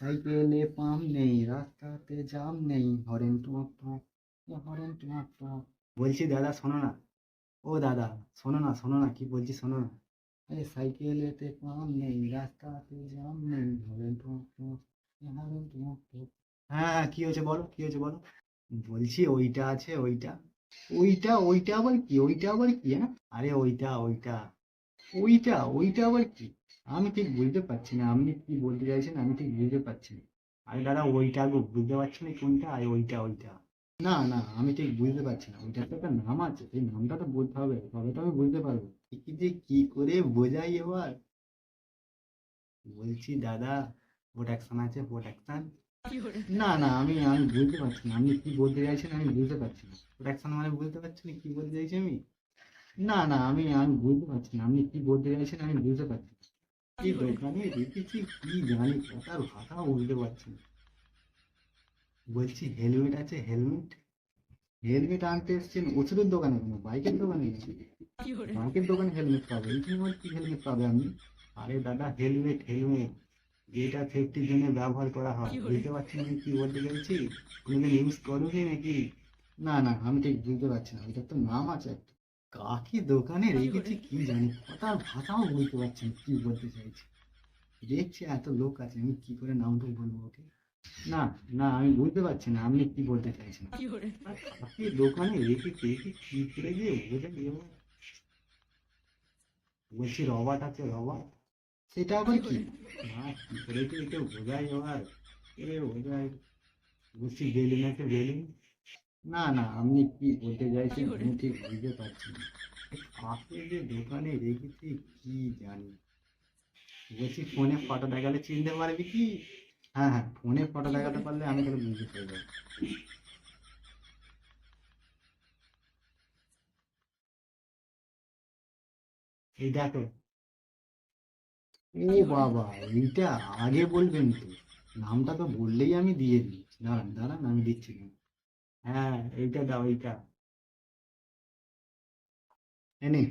সাইকেলে পাম্প নেই, রাস্তাতে জাম নেই, হরেন টুক এ হরেন টুক টুক বলছি দাদা, শোনো না। ও দাদা, শোনো না শোনো না, কি বলছি শোনো না। আরে সাইকেলেতে পাম্প নেই, রাস্তাতে জাম নেই, হরেন টুক এ হরেন হ্যাঁ হ্যাঁ কি হয়েছে বলো, কি হয়েছে বলো? বলছি ওইটা আছে, ওইটা। ওইটা ওইটা আবার কি? ওইটা আবার কি? হ্যাঁ আরে ওইটা ওইটা। ওইটা ওইটা আবার কি? আমি ঠিক বুঝতে পারছি না আপনি কি বলতে চাইছেন আমি ঠিক বুঝতে পারছি না। আরে দাদা ওইটা গো বুঝতে পারছি না কোনটা আর ওইটা ওইটা। না না আমি ঠিক বুঝতে পারছি না ওইটার তো একটা নাম আছে সেই নামটা তো বলতে হবে তবে তো আমি বুঝতে পারব। কি যে কি করে বোঝাই এবার? বলছি দাদা অ্যাকশন আছে অ্যাকশন না না আমি আমি বুঝতে পারছি না আপনি কি বলতে চাইছেন আমি বুঝতে পারছি না। অ্যাকশন মানে বুঝতে পারছি না কি বলতে চাইছি আমি? না না আমি আমি বুঝতে পারছি না আপনি কি বলতে চাইছেন আমি বুঝতে পারছি না। কি দোকানে রেখেছি কি জানি কথার ভাষাও বুঝতে পারছি না। বলছি হেলমেট আছে হেলমেট হেলমেট আনতে এসছেন ওষুধের দোকানে কেন? বাইকের দোকানে গেছি। বাইকের দোকানে হেলমেট পাবে। এখানে কি হেলমেট পাবে আপনি আরে দাদা হেলমেট হেলমেট যেটা সেফটির জন্য ব্যবহার করা হয়। বুঝতে পারছি না আমি কি বলতে চাইছি। কোনোদিন ইউজ করো কি নাকি? না না আমি ঠিক বুঝতে পারছি না। ওইটার তো নাম আছে একটা। কাকি দোকানে রেখেছি কি জানি কথার ভাষাও বুঝতে পারছি না কি বলতে চাইছি। দেখছি এত লোক আছে আমি কি করে নামটা বলব ওকে? না না আমি বুঝতে পারছি না আপনি কি বলতে চাইছেন? কাকি দোকানে রেখেছি রেখে কি করে গিয়ে বোঝা এবার বলছি রবার্ট আছে রবার্ট। সেটা আবার কি না কি করে কি এটা বোঝাই এবার এ বোঝাই বলছি বেলুন আছে বেলুন। না না আপনি কি বলতে চাইছেন আমি ঠিক বুঝতে পারছি না। আপনি যে দোকানে রেখেছি কি জানি। বলছি ফোনে ফটো দেখালে চিনতে পারবি কি? হ্যাঁ হ্যাঁ ফোনে ফটো দেখাতে পারলে আমি তাহলে বুঝতে পারব এই দেখো। ও বাবা এইটা আগে বলবেন তো। নামটা তো বললেই আমি দিয়ে দিই। দাঁড়ান দাঁড়ান আমি দিচ্ছি। হ্যাঁ এইটা দাও এইটা। এনে।